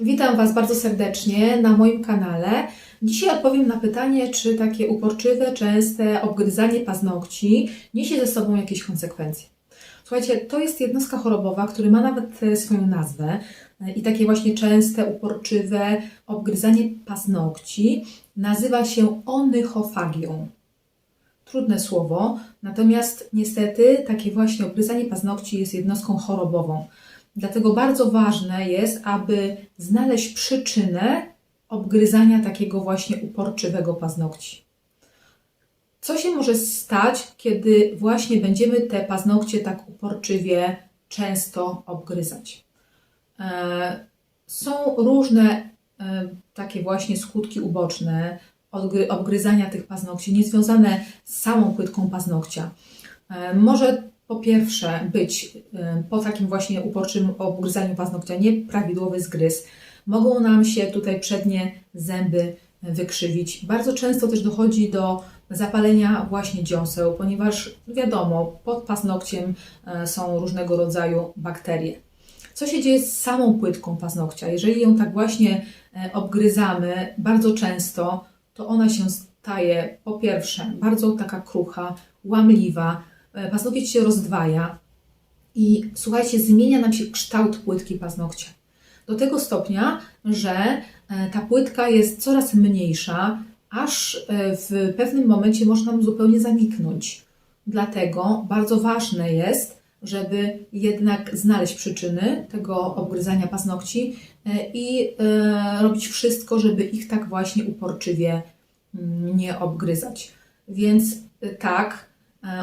Witam Was bardzo serdecznie na moim kanale. Dzisiaj odpowiem na pytanie, czy takie uporczywe, częste obgryzanie paznokci niesie ze sobą jakieś konsekwencje. Słuchajcie, to jest jednostka chorobowa, która ma nawet e, swoją nazwę e, i takie właśnie częste, uporczywe obgryzanie paznokci nazywa się onychofagią. Trudne słowo, natomiast niestety takie właśnie obgryzanie paznokci jest jednostką chorobową. Dlatego bardzo ważne jest, aby znaleźć przyczynę obgryzania takiego właśnie uporczywego paznokci. Co się może stać, kiedy właśnie będziemy te paznokcie tak uporczywie często obgryzać? E, Są różne e, takie właśnie skutki uboczne obgryzania tych paznokci, niezwiązane z samą płytką paznokcia. E, Może po pierwsze być po takim właśnie uporczym obgryzaniu paznokcia nieprawidłowy zgryz. Mogą nam się tutaj przednie zęby wykrzywić. Bardzo często też dochodzi do zapalenia właśnie dziąseł, ponieważ wiadomo, pod paznokciem e, są różnego rodzaju bakterie. Co się dzieje z samą płytką paznokcia? Jeżeli ją tak właśnie e, obgryzamy bardzo często, to ona się staje po pierwsze bardzo taka krucha, łamliwa, paznokieć się rozdwaja i słuchajcie, zmienia nam się kształt płytki paznokcia. Do tego stopnia, że e, ta płytka jest coraz mniejsza, aż e, w pewnym momencie może nam zupełnie zaniknąć. Dlatego bardzo ważne jest, żeby jednak znaleźć przyczyny tego obgryzania paznokci e, i e, robić wszystko, żeby ich tak właśnie uporczywie mm, nie obgryzać. Więc e, tak, e,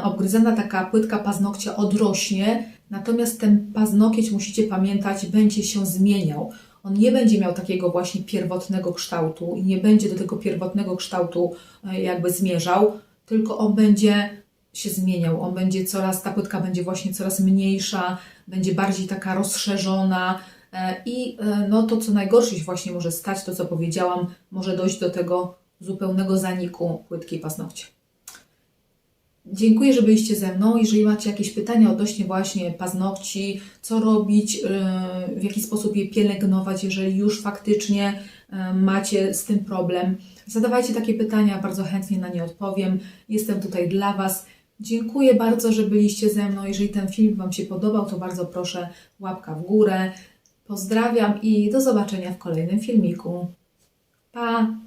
obgryzana taka płytka paznokcia odrośnie, natomiast ten paznokieć, musicie pamiętać, będzie się zmieniał. On nie będzie miał takiego właśnie pierwotnego kształtu i nie będzie do tego pierwotnego kształtu e, jakby zmierzał, tylko on będzie się zmieniał. On będzie coraz, ta płytka będzie właśnie coraz mniejsza, będzie bardziej taka rozszerzona e, i e, no to, co najgorsze się właśnie może stać, to co powiedziałam, może dojść do tego zupełnego zaniku płytkiej paznokcia. Dziękuję, że byliście ze mną. Jeżeli macie jakieś pytania odnośnie właśnie paznokci, co robić, yy, w jaki sposób je pielęgnować, jeżeli już faktycznie yy, macie z tym problem, zadawajcie takie pytania, bardzo chętnie na nie odpowiem. Jestem tutaj dla Was. Dziękuję bardzo, że byliście ze mną. Jeżeli ten film Wam się podobał, to bardzo proszę łapka w górę. Pozdrawiam i do zobaczenia w kolejnym filmiku. Pa!